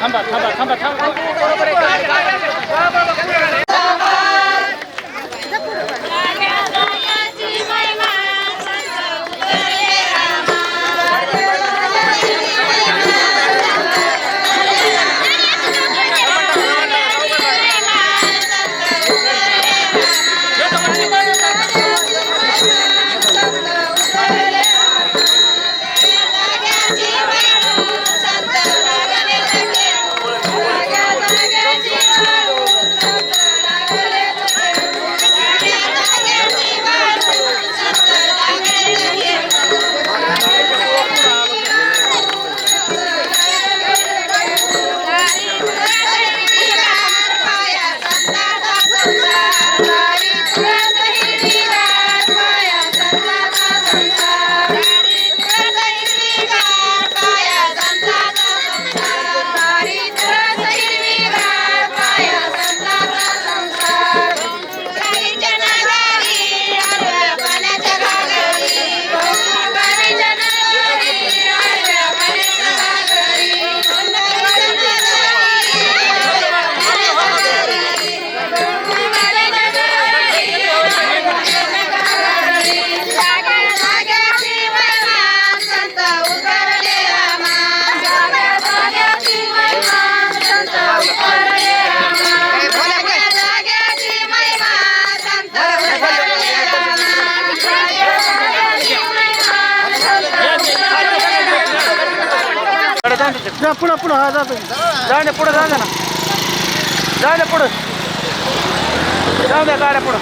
थांबा थांबा थांबा थांबा थांबा पुढं पुढं हा जातो जाऊ द्या पुढं द्या ना. जाऊ द्या पुढं. जाऊ द्या गाड्या पुढं.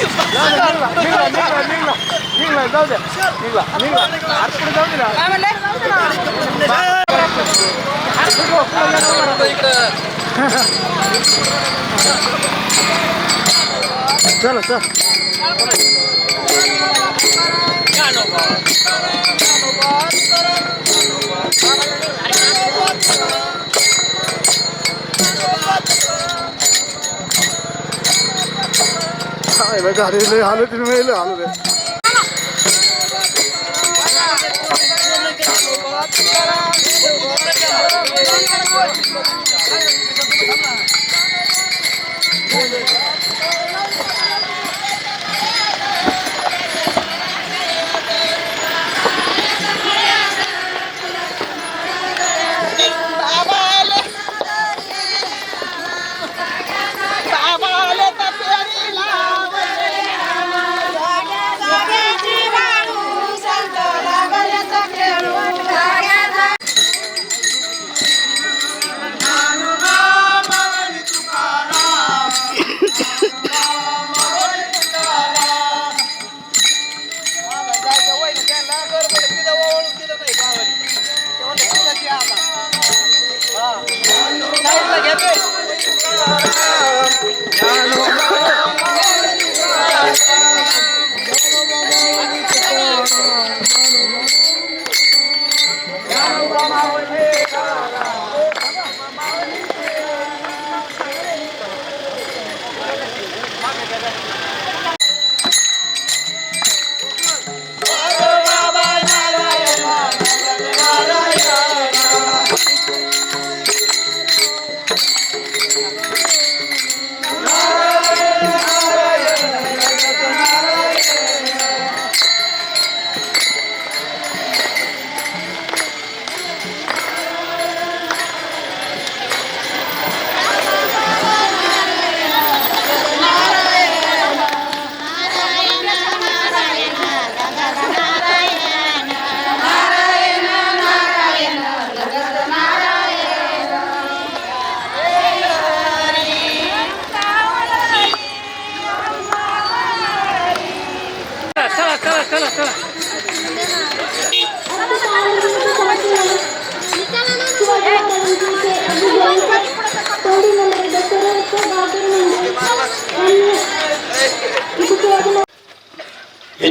निघला, निघला, निघला, निघला, जाऊ द्या. निघला निघला. पुढे जाऊ दे ना. चला चल. ఇలా గాడీలు హాలు తిరిగి హాలు రే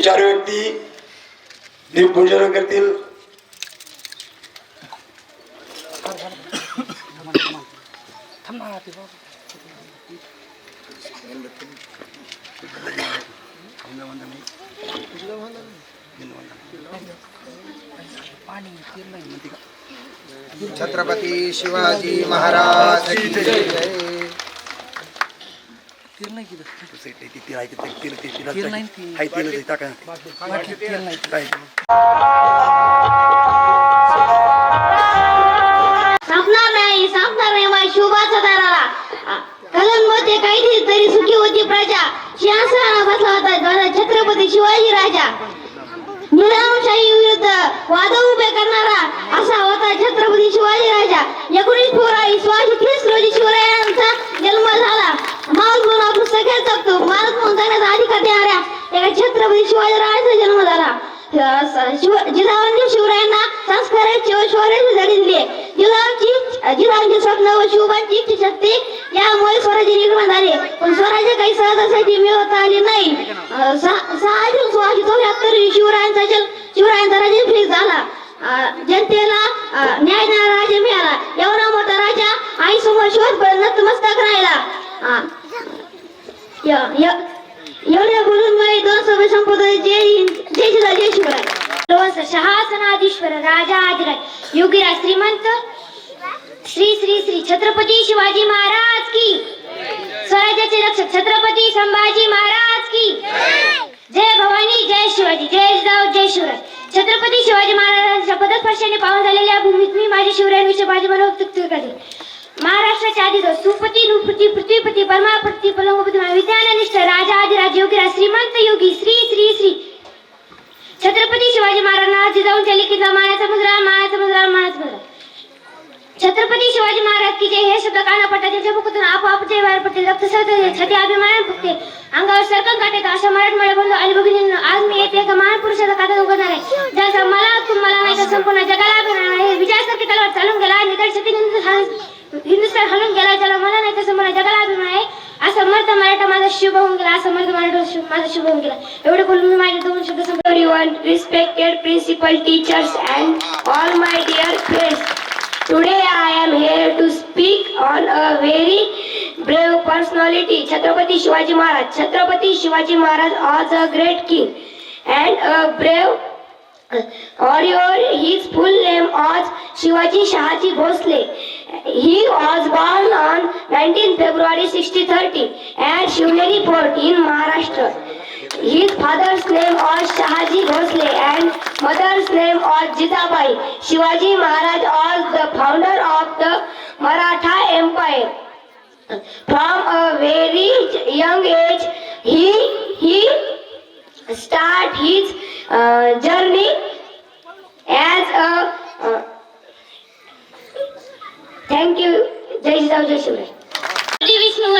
चार व्यक्ती दीपपूजन करतील. छत्रपती शिवाजी महाराज तेल नाही की जय संपणार नाही संपणार नाही माझ्या शुभाचा दाराला कलन होते काही तरी सुखी होती प्रजा सिंहासनावर बसला होता माझा छत्रपती शिवाजी राजा निजामशाही विरुद्ध वाद उभे करणारा असा होता छत्रपती शिवाजी राजा. एकोणीस फेब्रुवारी सोळाशे तीस रोजी शिवरायांचा जन्म झाला. छत्रपती जन्म झाला शिव जिजाऊंनी शिवरायांना संस्काराची व शौर्याची धडी दिली. जिजाऊंची जिजाऊंची स्वप्न व शिवबांची इच्छा शक्ती यामुळे स्वराज्य निर्माण झाले. पण स्वराज्य काही सहजासाठी मिळवता आले नाही. अं, सहा जून सोळाशे चौऱ्याहत्तर शिवरायांचा जन्म शिवरायांचा राज्याभिषेक झाला. जनतेला न्याय देणारा राजा मिळाला. एवढा मोठा राजा आई समोर शोध नतमस्तक राहिला. एवढ्या बोलून मी दोन सभे संपवतो जय हिंद जय शिवराय जय शिवराय शहासनाधीश्वर राजा आदिराज योगीराज श्रीमंत श्री श्री श्री छत्रपती शिवाजी महाराज की. स्वराज्याचे रक्षक छत्रपती संभाजी महाराज की. जय भवानी जय शिवाजी जय जाऊ जय शिवराय. छत्रपती शिवाजी महाराजांच्या पदस्पर्शाने पावन झालेल्या भूमीत मी माझे शिवरायांविषयी माझे मनोक्त करते. महाराष्ट्राच्या आधी सुपती नृपती पृथ्वीपती परमापती पलंगपती विज्ञाननिष्ठ राजा आदिराज योगीराज श्रीमंत योगी श्री श्री श्री. छत्रपती शिवाजी महाराजांना जिजाऊंच्या लिखितला मानाचा मुद्रा मानाचा मुद्रा मानाचा मुद्रा. छत्रपती शिवाजी महाराज की जय. हे शब्द काना पडतात आपोआप जय बाहेर पडते रक्त सरते छाती अभिमान फुकते अंगावर सरकन काटे का अशा मराठमोळ्या बंधू आणि भगिनी आज मी येथे एका महान पुरुषाचा काटा उघडणार आहे. ज्याचा मला तुम्हाला नाही तर संपूर्ण जगाला अभिमान आहे. विजयासारखी तलवार चालून गेला आणि शक्ती हिंदुस्थान हलून गेला. ज्याला मला नाही तर संपूर्ण जगाला अभिमान आहे. असं मर्द मराठा माझा शुभ होऊन गेला. असं मर्द मराठा माझा शुभ होऊन गेला. एवढे बोलून मी माझे दोन शब्द संपवले everyone respected principal teachers and all my dear friends. Am here to speak on a very brave personality chhatrapati shivaji maharaj chhatrapati shivaji maharaj was a great king and a brave warrior his full name was shivaji shahaji bhosle he was born on 19 february 1630 at shivneri fort in maharashtra his father's name was Shahaji Bhosle and mother's name was Jitabai. Shivaji Maharaj was the founder of the Maratha Empire. From a very young age, he he start his uh, journey as a uh, thank you Jai Jijau जय शिवराय विष्णू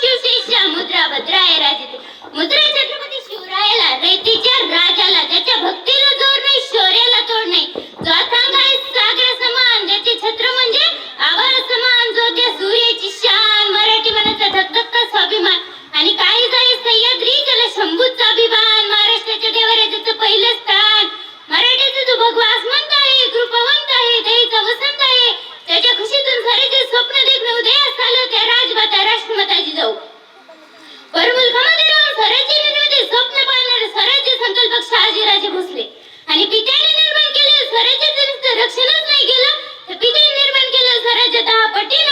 शिवसेच्या मुद्रा भद्राय राजते। मुद्रा छत्रपती शिवरायाला रयतेच्या राजाला त्याच्या भक्तीला जोर नाही शौर्याला तोड नाही। जो अथांग आहे सागर समान ज्याचे छत्र म्हणजे आभाळ समान जो त्या सूर्याची शान मराठी मनाचा धगधगता स्वाभिमान आणि काही काही सह्याद्री त्याला शंभूचा अभिमान महाराष्ट्राच्या देवराजाचं पहिलं स्थान मराठीचा जो भगवा आसमंत आहे कृपवंत आहे दयेचा वसंत आहे त्याच्या खुशीतून सारे स्वप्न देखणं उदयास आलं त्या राजमाता राष्ट्रमाताजी जाऊ परमुलखामध्ये राहून स्वराज्य निर्मिती स्वप्न पाहणारे स्वराज्य संकल्पक शहाजीराजे भोसले आणि पित्याने निर्माण केलेलं स्वराज्याचं नुसतं रक्षणच नाही केलं तर पित्याने निर्माण केलेलं स्वराज्य दहा पटीने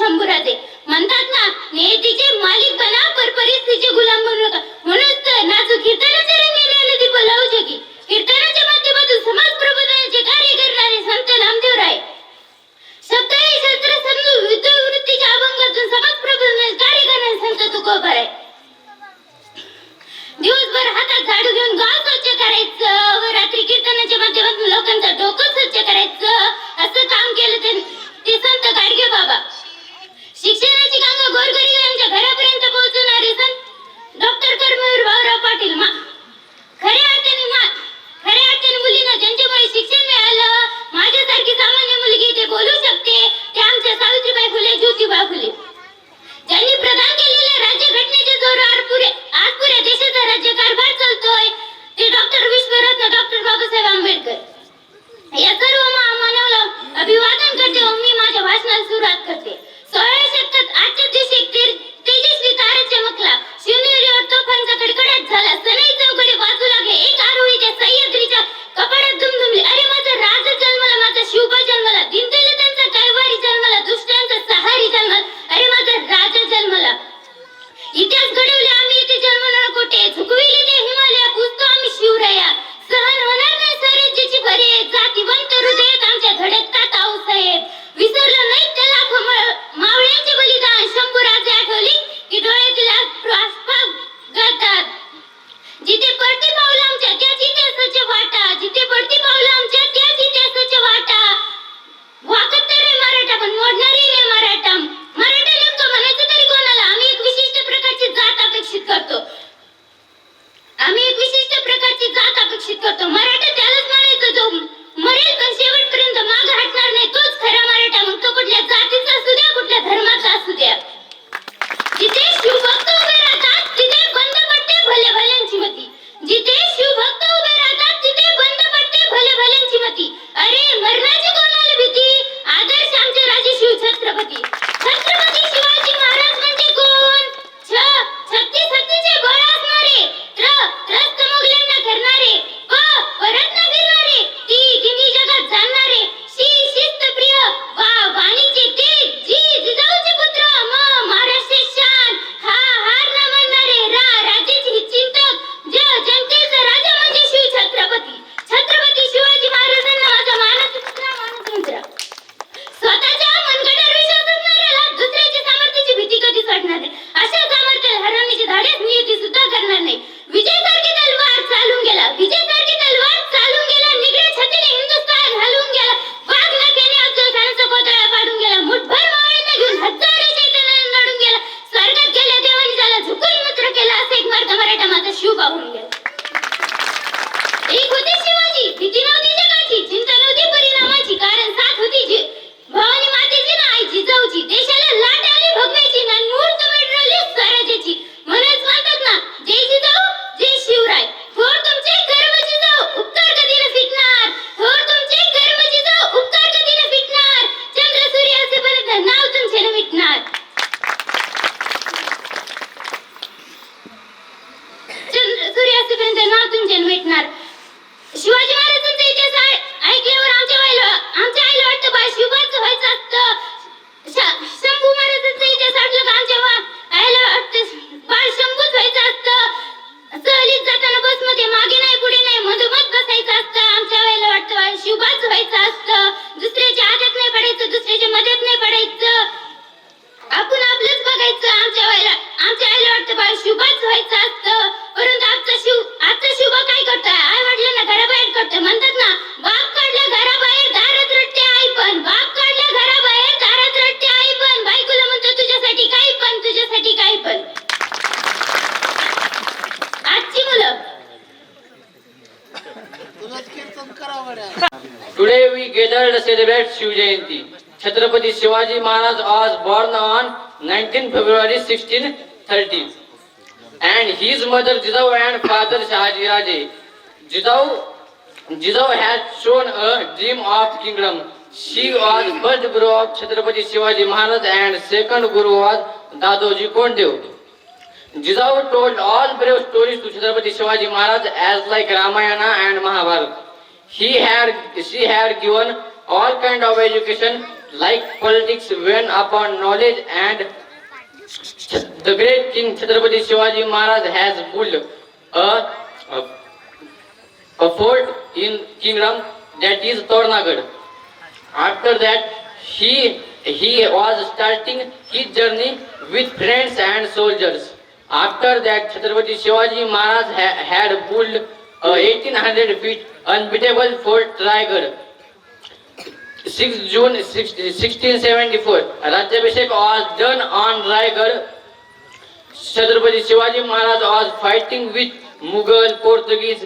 वाढवलं असे म्हणतात ना नियतीचे मालिक बना पर परिस्थितीचे गुलाम बनू नका. म्हणून तर नाचू कीर्तनाचे रंगी नेले ती बोलावू जगी. कीर्तनाच्या माध्यमातून समाज प्रबोधनाचे कार्य करणारे संत नामदेव राय. सप्ताही शास्त्र समजून विद्यावृत्तीच्या अभंगातून समाज प्रबोधनाचे कार्य करणारे संत तुकोबर आहे दिवसभर हातात झाडू घेऊन गाव स्वच्छ करायचं व रात्री कीर्तनाच्या माध्यमातून लोकांचं डोकं स्वच्छ करायचं असं काम केलं ते संत गाडगे बाबा. शिक्षणाची कामं गोरगरिबांच्या घरापर्यंत पोहोचवणारे संत doctor Karmaveer Bhaurao Patil Today to celebrate Shiv Jayanti. Chhatrapati Shivaji Maharaj was born on 19 February 1630. And his mother Jidau and father Shahaji Raje. Jidau, Jidau had shown a dream of kingdom. She was first guru of Chhatrapati Shivaji Maharaj and second guru was Dadoji Kondev. Jidau told all brave stories to Chhatrapati Shivaji Maharaj as like Ramayana and Mahabharata. He had, she had given all kind of education like politics when upon knowledge and the great King Chhatrapati Shivaji Maharaj has built a, a, a fort in kingdom that is Tornagad. After that, he, he was starting his journey with friends and soldiers. After that, Chhatrapati Shivaji Maharaj ha- had built eighteen hundred feet unbeatable fort Raigad six June sixteen seventy four rajyabhishek was done on Raigad Chhatrapati Shivaji Maharaj was fighting with Mughal Portuguese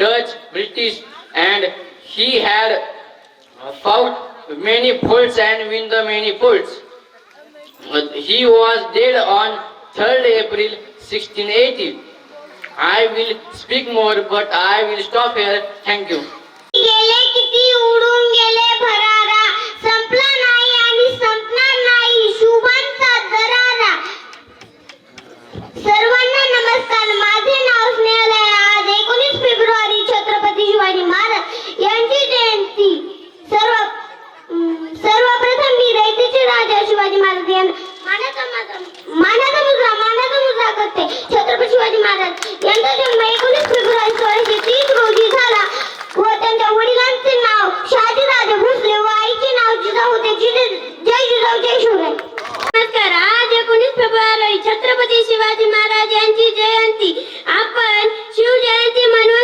Dutch British and he had fought many forts and win the many forts he was dead on third April sixteen eighty I will speak more but I will stop here thank you गेले किती उडून गेले भरारा संपला नाही आणि संपणार नाही. शुभांचा दरारा. सर्वांना नमस्कार. माझे नाव स्नेहलय आज एकोणीस फेब्रुवारी छत्रपती शिवाजी महाराज यांची जयंती. सर्व सर्वप्रथम मी रयतेचे राजा शिवाजी महाराज यांना मानाचा माझा मानाचा मुजरा पूजा करते छत्रपती शिवाजी महाराज यांचा जन्म एकोणीस फेब्रुवारी सोळाशे तीस रोजी झाला. व त्यांच्या वडिलांचे नाव शहाजी राजे भोसले व आईचे नाव जिजाऊ होते. जिजे जय जिजाऊ जय शिवराय. नमस्कार. आज एकोणीस फेब्रुवारी छत्रपती शिवाजी महाराज यांची जयंती. आपण शिवजयंती म्हणून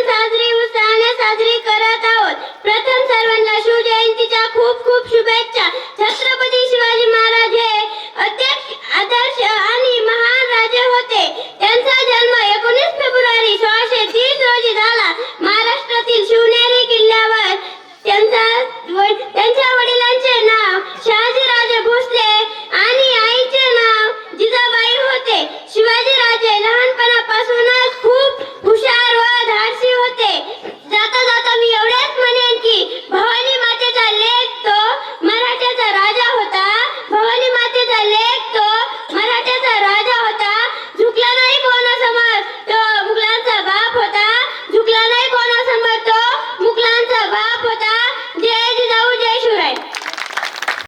माझ्या वडिलांचे नाव शहाजीराजे भोसले आणि आईचे नाव जिजाबाई होते. शिवाजीराजे लहानपणा